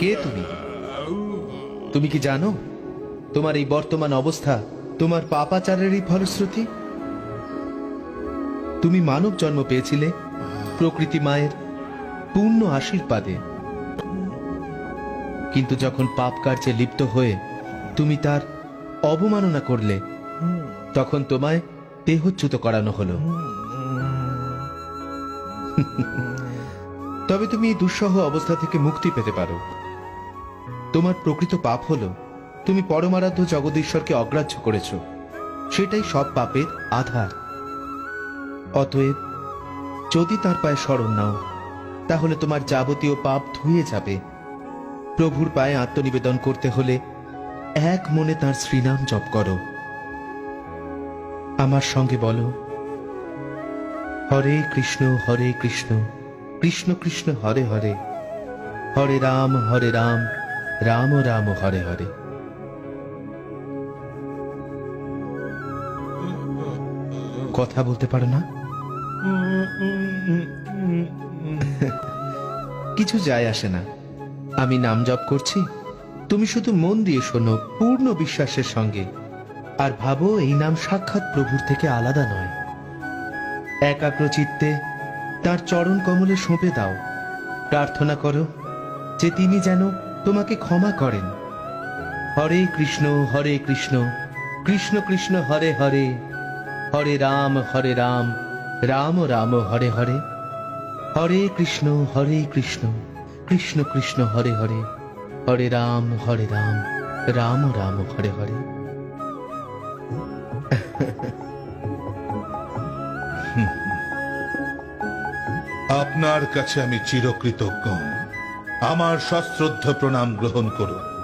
কে তুমি? তুমি কি জানো তোমার এই বর্তমান অবস্থা তোমার পাপাচারেরই ফলশ্রুতি? তুমি মানব জন্ম পেয়েছিলে প্রকৃতি মায়ের পূর্ণ আশীর্বাদে। কিন্তু যখন পাপ কার্যে লিপ্ত হয়ে তুমি তার অবমাননা করলে, তখন তোমায় দেহচ্যুত করানো হলো। তবে তুমি এই দুঃসহ অবস্থা থেকে মুক্তি পেতে পারো। তোমার প্রকৃত পাপ হলো, তুমি পরমারাধ্য জগদীশ্বরকে অগ্রাহ্য করেছ। সেটাই সব পাপের আধার। অতএব, যদি তার পায়ে স্মরণ নাও, তাহলে তোমার যাবতীয় পাপ ধুয়ে যাবে। প্রভুর পায়ে আত্মনিবেদন করতে হলে এক মনে তার শ্রীনাম জপ করো। আমার সঙ্গে বলো, হরে কৃষ্ণ হরে কৃষ্ণ। কৃষ্ণ কৃষ্ণ হরে হরে। হরে রাম হরে রাম রাম রাম, হরে হরে। কথা বলতে পারো না? কিছু যায় আসে না। আমি নাম জপ করছি। তুমি শুধু মন দিয়ে শোনো, পূর্ণ বিশ্বাসের সঙ্গে। আর ভাবো, এই নাম সাক্ষাৎ প্রভুর থেকে আলাদা নয়। একাগ্র চিত্তে তার চরণ কমলে সঁপে দাও। প্রার্থনা করো যে তিনি যেন তোমাকে ক্ষমা করেন। হরে কৃষ্ণ হরে কৃষ্ণ কৃষ্ণ কৃষ্ণ, হরে হরে হরে রাম হরে রাম রাম রাম, হরে হরে। হরে কৃষ্ণ হরে কৃষ্ণ কৃষ্ণ কৃষ্ণ, হরে হরে হরে রাম হরে রাম রাম রাম, হরে হরে। আপনার কাছে আমি চিরকৃতজ্ঞ। আমার সশ্রদ্ধ প্রণাম গ্রহণ করুন।